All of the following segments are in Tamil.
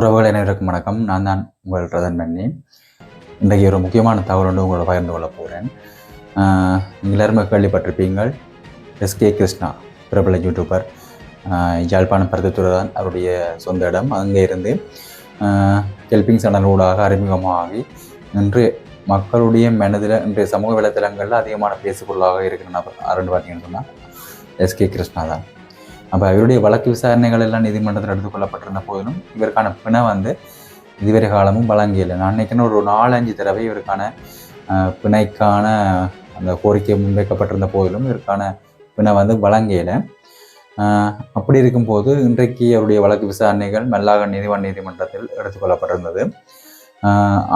உறவுகள் அனைவருக்கும் வணக்கம். நான் தான் உங்கள் ரதன் பண்ணி. இன்றைக்கு ஒரு முக்கியமான தகவல் ஒன்று உங்களோட பகிர்ந்து கொள்ள போகிறேன் நீங்கள் எல்லாருமே கேள்விப்பட்டிருப்பீங்கள் எஸ்கே கிருஷ்ணா பிரபல யூடியூபர் ஆஹ் யாழ்ப்பாணம் பருத்தத்துறை தான் அவருடைய சொந்த இடம். அங்கே இருந்து ஹெல்பிங் சேனல் ஊடாக அறிமுகமாகி இன்று மக்களுடைய மனதில் இன்றைய சமூக வலைத்தளங்களில் அதிகமான பேசுபொருளாக இருக்கிற நபர் யாருன்னு பார்த்தீங்கன்னு சொன்னால் எஸ்கே கிருஷ்ணா தான். அப்போ இவருடைய வழக்கு விசாரணைகள் எல்லாம் நீதிமன்றத்தில் எடுத்துக்கொள்ளப்பட்டிருந்த போதிலும் இவருக்கான பிணை வந்து இதுவரை காலமும் வழங்கியில்லை நான் நினைக்கிறேன் ஒரு நாலஞ்சு தடவை இவருக்கான அஹ், பிணைக்கான அந்த கோரிக்கை முன்வைக்கப்பட்டிருந்த போதிலும் இவருக்கான பிணை வந்து வழங்கியலை அப்படி இருக்கும்போது இன்றைக்கு அவருடைய வழக்கு விசாரணைகள் மெல்லாக நீதிவான் நீதிமன்றத்தில் எடுத்துக்கொள்ளப்பட்டிருந்தது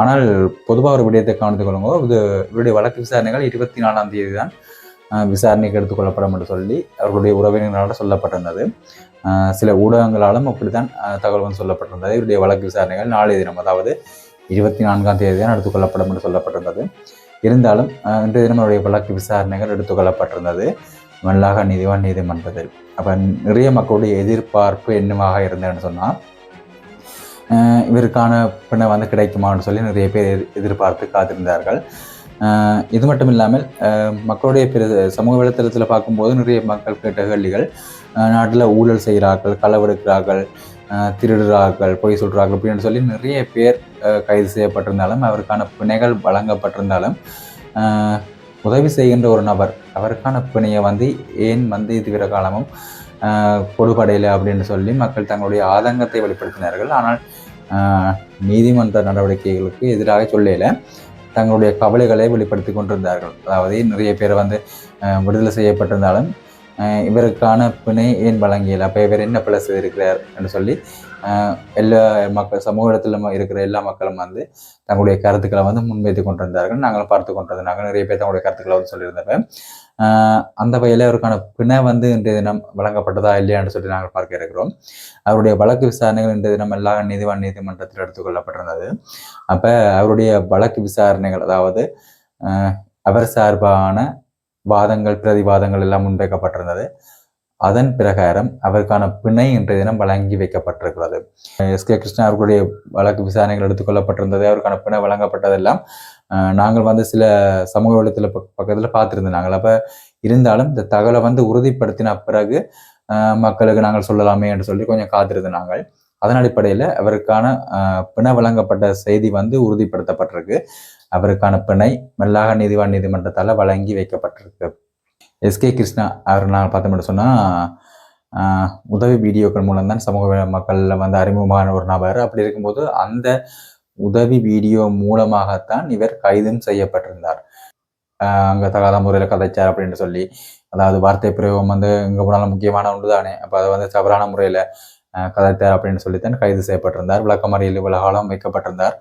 ஆனால் பொதுவாக ஒரு விடயத்தை கவனித்துக் கொள்ளுங்க. இது இவருடைய வழக்கு விசாரணைகள் இருபத்தி நாலாம் தேதி தான். விசாரணைக்கு எடுத்துக்கொள்ளப்படும் என்று சொல்லி அவர்களுடைய உறவினர்களால் சொல்லப்பட்டிருந்தது. சில ஊடகங்களாலும் அப்படித்தான் தகவல் வந்து சொல்லப்பட்டிருந்தது. இவருடைய வழக்கு விசாரணைகள் நாளைய தினம் அதாவது இருபத்தி நான்காம் தேதி தான் எடுத்துக்கொள்ளப்படும் என்று சொல்லப்பட்டிருந்தது. இருந்தாலும் இன்றைய தினம் அவருடைய வழக்கு விசாரணைகள் எடுத்துக்கொள்ளப்பட்டிருந்தது. மல்லாக நீதிவான் நீதிமன்றத்தில். அப்போ நிறைய மக்களுடைய எதிர்பார்ப்பு என்னவாக இருந்ததுன்னு சொன்னால் இவருக்கான பின்ன வந்து கிடைக்குமான்னு சொல்லி நிறைய பேர் எதிர்பார்த்து காத்திருந்தார்கள். இது மட்டும் இல்லாமல் மக்களுடைய பிற சமூக வலைத்தளத்தில் பார்க்கும்போது நிறைய மக்கள் கேட்ட கேள்விகள் நாட்டில் ஊழல் செய்கிறார்கள் களவெடுக்கிறார்கள் திருடுறார்கள் பொய் சொல்கிறார்கள் அப்படின்னு சொல்லி நிறைய பேர் கைது செய்யப்பட்டிருந்தாலும் அவருக்கான பிணைகள் வழங்கப்பட்டிருந்தாலும் உதவி செய்கின்ற ஒரு நபர் அவருக்கான பிணையை வந்து ஏன் வந்து இதுவரை காலமும் கொடுபடையில் அப்படின்னு சொல்லி மக்கள் தங்களுடைய ஆதங்கத்தை வெளிப்படுத்தினார்கள். ஆனால் நீதிமன்ற நடவடிக்கைகளுக்கு எதிராக சொல்லல. தங்களுடைய கவலைகளை வெளிப்படுத்தி கொண்டிருந்தார்கள். அதாவது நிறைய பேர் வந்து விடுதலை செய்யப்பட்டிருந்தாலும் இவருக்கான பிணை ஏன் வழங்கியல் அப்போ இவர் என்ன பிழை செய்திருக்கிறார் என்று சொல்லி எல்லா மக்கள் சமூக இடத்துல இருக்கிற எல்லா மக்களும் வந்து தங்களுடைய கருத்துக்களை வந்து முன்வைத்து கொண்டிருந்தார்கள். நாங்களும் பார்த்து கொண்டிருந்தாங்க நிறைய பேர் தங்களுடைய கருத்துக்களை வந்து சொல்லியிருந்தப்ப அந்த வகையில் அவருக்கான பிணை வந்து இன்றைய தினம் வழங்கப்பட்டதா இல்லையான்னு சொல்லி நாங்கள் பார்க்க இருக்கிறோம். அவருடைய வழக்கு விசாரணைகள் இன்றைய தினம் எல்லா நீதிவான் நீதிமன்றத்தில் எடுத்துக்கொள்ளப்பட்டிருந்தது அப்போ அவருடைய வழக்கு விசாரணைகள் அதாவது அவர் சார்பான வாதங்கள் பிரதிவாதங்கள் எல்லாம் முன்வைக்கப்பட்டிருந்தது அதன் பிரகாரம் அவருக்கான பிணை இன்றைய தினம் வழங்கி வைக்கப்பட்டிருக்கிறது. எஸ். கே. கிருஷ்ணா அவர்களுடைய வழக்கு விசாரணைகள் எடுத்துக்கொள்ளப்பட்டிருந்தது. அவருக்கான பிணை வழங்கப்பட்டதெல்லாம் நாங்கள் வந்து சில சமூக வலத்தில் பக்கத்தில் பார்த்துருந்தோம் நாங்கள். அப்போ இருந்தாலும் இந்த தகவலை வந்து உறுதிப்படுத்தின பிறகு மக்களுக்கு நாங்கள் சொல்லலாமே என்று சொல்லி கொஞ்சம் காத்திருந்தோம் நாங்கள். அதன் அடிப்படையில் அவருக்கான பிண பிணை வழங்கப்பட்ட செய்தி வந்து உறுதிப்படுத்தப்பட்டிருக்கு. அவருக்கான பிணை மெல்லாக நீதிவான் நீதிமன்றத்தால் வழங்கி வைக்கப்பட்டிருக்கு. எஸ்கே கிருஷ்ணா அவர் நான் பார்த்தோம்னு சொன்னால் உதவி வீடியோக்கள் மூலம் தான் சமூக மக்களில் வந்து அறிமுகமான ஒரு நபர். அப்படி இருக்கும்போது அந்த உதவி வீடியோ மூலமாகத்தான் இவர் கைதும் செய்யப்பட்டிருந்தார். அங்கே தகாத முறையில் கதைச்சார் அப்படின்னு சொல்லி. அதாவது வார்த்தை பிரயோகம் வந்து எங்கே போனாலும் முக்கியமான ஒன்று தானே அப்போ அதை வந்து தவறான முறையில் கதைத்தார் அப்படின்னு சொல்லித்தான் கைது செய்யப்பட்டிருந்தார். விளக்கமறியல் இவ்வளவு காலம் வைக்கப்பட்டிருந்தார்.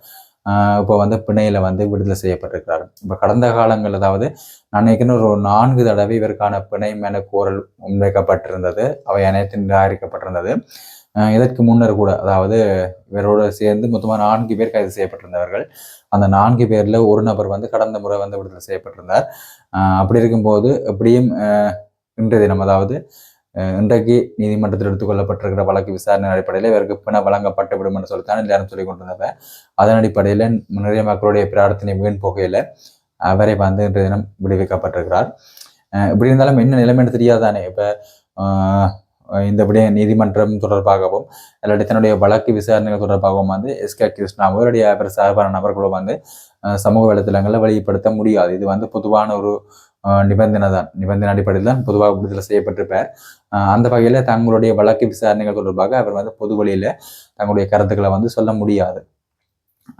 இப்போ வந்து பிணையில் வந்து விடுதலை செய்யப்பட்டிருக்கிறார் இப்போ கடந்த காலங்கள் அதாவது நான் நினைக்கிறேன் ஒரு நான்கு தடவை இவருக்கான பிணை மேல கோரல் முன்வைக்கப்பட்டிருந்தது. அவை அனைத்தும் நிராகரிக்கப்பட்டிருந்தது. இதற்கு முன்னர் கூட அதாவது இவரோட சேர்ந்து மொத்தமாக நான்கு பேர் கைது செய்யப்பட்டிருந்தவர்கள். அந்த நான்கு பேரில் ஒரு நபர் வந்து கடந்த முறை வந்து விடுதலை செய்யப்பட்டிருந்தார். அப்படி இருக்கும்போது எப்படியும் இன்றைய தினம் அதாவது இன்றைக்கு நீதிமன்றத்தில் எடுத்துக்கொள்ளப்பட்டிருக்கிற வழக்கு விசாரணை அடிப்படையில் இவருக்கு பிண வழங்கப்பட்டு விடும் என்று சொல்லித்தான் எல்லாரும் சொல்லி கொண்டிருந்தப்ப அதன் அடிப்படையில் நிறைய மக்களுடைய பிரார்த்தனை வீண் போகையில் அவரை வந்து இன்றைய தினம் விடுவிக்கப்பட்டிருக்கிறார். இப்படி இருந்தாலும் என்ன நிலைமைன்னு தெரியாதானே? இப்போ இந்த விடய நீதிமன்றம் தொடர்பாகவும் இல்லாட்டி தன்னுடைய வழக்கு விசாரணைகள் தொடர்பாகவும் வந்து எஸ்கே கிருஷ்ணா அவருடைய அவர் சார்பான நபர்களும் வந்து சமூக வலைத்தளங்களில் வெளிப்படுத்த முடியாது. இது வந்து பொதுவான ஒரு நிபந்தனை தான். நிபந்தனை அடிப்படையில் தான் பொதுவாக விடுதலை செய்யப்பட்டிருப்பார். அந்த வகையில் தங்களுடைய வழக்கு விசாரணைகள் தொடர்பாக அவர் வந்து பொது வழியில் தங்களுடைய கருத்துக்களை வந்து சொல்ல முடியாது.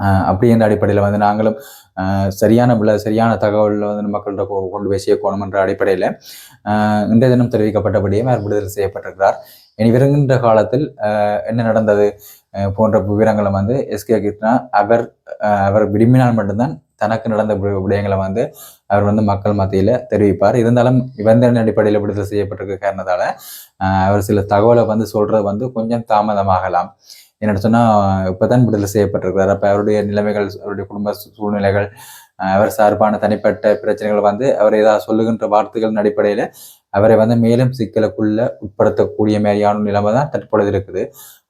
ஆஹ் அப்படி என்ற அடிப்படையில் வந்து நாங்களும் ஆஹ் சரியான வில சரியான தகவலில் வந்து மக்கள்கிட்ட கொ- கொண்டு போய் சேர்க்கணும் என்ற அடிப்படையில் இன்றைய தினம் தெரிவிக்கப்பட்டபடியே அவர் விடுதலை செய்யப்பட்டிருக்கிறார். இனி வருகின்ற காலத்தில் என்ன நடந்தது? போன்ற விவரங்களை வந்து எஸ்கே கிருஷ்ணா அவர் அவர் விரும்பினால் மட்டும்தான் தனக்கு நடந்த விடயங்களை வந்து அவர் வந்து மக்கள் மத்தியில் தெரிவிப்பார். இருந்தாலும் இவந்தன் அடிப்படையில் விடுதலை செய்யப்பட்டிருக்க காரணத்தால அவர் சில தகவலை வந்து சொல்றது வந்து கொஞ்சம் தாமதமாகலாம். என்னென்னு சொன்னால் இப்போதான் விடுதலை செய்யப்பட்டிருக்கிறார். அப்போ அவருடைய நிலைமைகள் அவருடைய குடும்ப சூழ்நிலைகள் அவர் சார்பான தனிப்பட்ட பிரச்சனைகள் வந்து அவர் ஏதாவது சொல்லுகின்ற வார்த்தைகளின் அடிப்படையில் அவரை வந்து மேலும் சிக்கலுக்குள்ள உட்படுத்தக்கூடிய மாதிரியான நிலைமை தான் தற்பொழுது இருக்குது.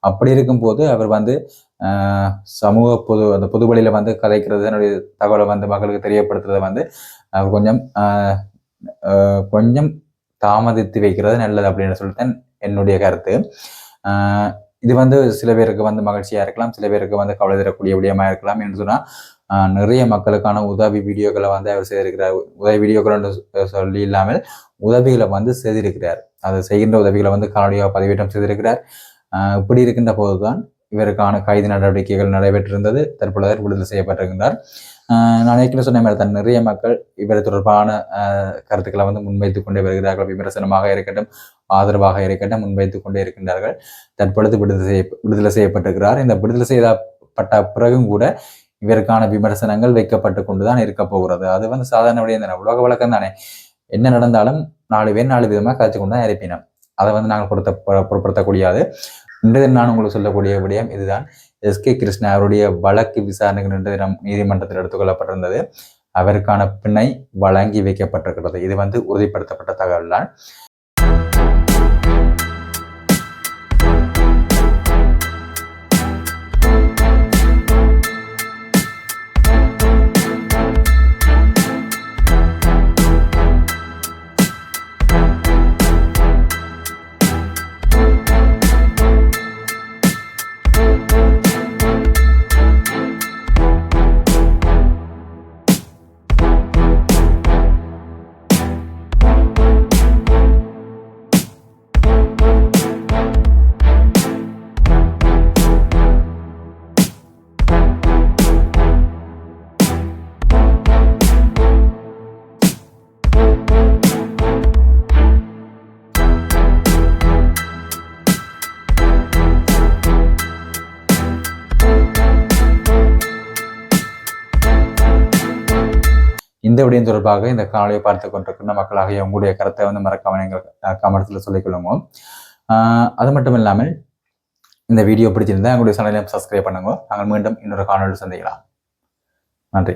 அப்படி இருக்கும்போது அவர் வந்து ஆஹ் சமூக பொது அந்த பொது வழியில் வந்து கதைக்கிறது என்னுடைய தகவலை வந்து மக்களுக்கு தெரியப்படுத்துறதை வந்து அவர் கொஞ்சம் ஆஹ் கொஞ்சம் தாமதித்து வைக்கிறது நல்லது அப்படின்னு சொல்லிட்டு என்னுடைய கருத்து. இது வந்து சில பேருக்கு வந்து மகிழ்ச்சியாக இருக்கலாம் சில பேருக்கு வந்து கவலை தரக்கூடிய விடயமாக இருக்கலாம் என்று சொன்னால் நிறைய மக்களுக்கான உதவி வீடியோக்களை வந்து அவர் செய்திருக்கிறார். உதவி வீடியோக்கள் என்று சொல்லி இல்லாமல் உதவிகளை வந்து செய்திருக்கிறார். அதை செய்கின்ற உதவிகளை வந்து காணொலியாக பதிவேற்றம் செய்திருக்கிறார். இப்படி இருக்கின்ற போதுதான் இவருக்கான கைது நடவடிக்கைகள் நடைபெற்றிருந்தது. தற்பொழுது விடுதலை செய்யப்பட்டிருக்கின்றார். நான் ஏற்கனவே சொன்ன மாதிரி தான் நிறைய மக்கள் இவர் தொடர்பான கருத்துக்களை வந்து முன்வைத்துக் கொண்டே வருகிறார்கள். விமர்சனமாக இருக்கட்டும் ஆதரவாக இருக்கட்டும் முன்வைத்துக் கொண்டே இருக்கின்றார்கள். தற்பொழுது விடுதலை செய்ய விடுதலை செய்யப்பட்டிருக்கிறார். இந்த விடுதலை செய்யப்பட்ட பிறகும் கூட இவருக்கான விமர்சனங்கள் வைக்கப்பட்டு கொண்டுதான் இருக்க போகிறது. அது வந்து சாதாரண விடயம் தானே உலக வழக்கம் தானே. என்ன நடந்தாலும் நாலு பேர் நாலு விதமாக காய்ச்சி கொண்டு தான் இருப்பினோம். அதை வந்து நாங்கள் பொருத்த பொருட்படுத்தக்கூடியது. இன்றைய நான் உங்களுக்கு சொல்லக்கூடிய விடயம் இதுதான். எஸ். கே. கிருஷ்ணா அவருடைய வழக்கு விசாரணைகள் இன்றைய தினம் நீதிமன்றத்தில் எடுத்துக்கொள்ளப்பட்டிருந்தது. அவருக்கான பிணை வழங்கி வைக்கப்பட்டிருக்கிறது. இது வந்து உறுதிப்படுத்தப்பட்ட தகவல் தான் இந்த விடயம் தொடர்பாக இந்த காலையை பார்த்து கொண்டிருக்கின்ற மக்களாகிய உங்களுடைய கருத்தை வந்து மறக்காமல் எங்கள் கமெண்ட்ஸில் சொல்லிக்கொள்ளுங்க அது மட்டும் இல்லாமல் இந்த வீடியோ பிடிச்சிருந்தா எங்களுடைய சேனலையும் சப்ஸ்கிரைப் பண்ணுங்க. நாங்கள் மீண்டும் இன்னொரு காணொலி சந்திக்கலாம். நன்றி.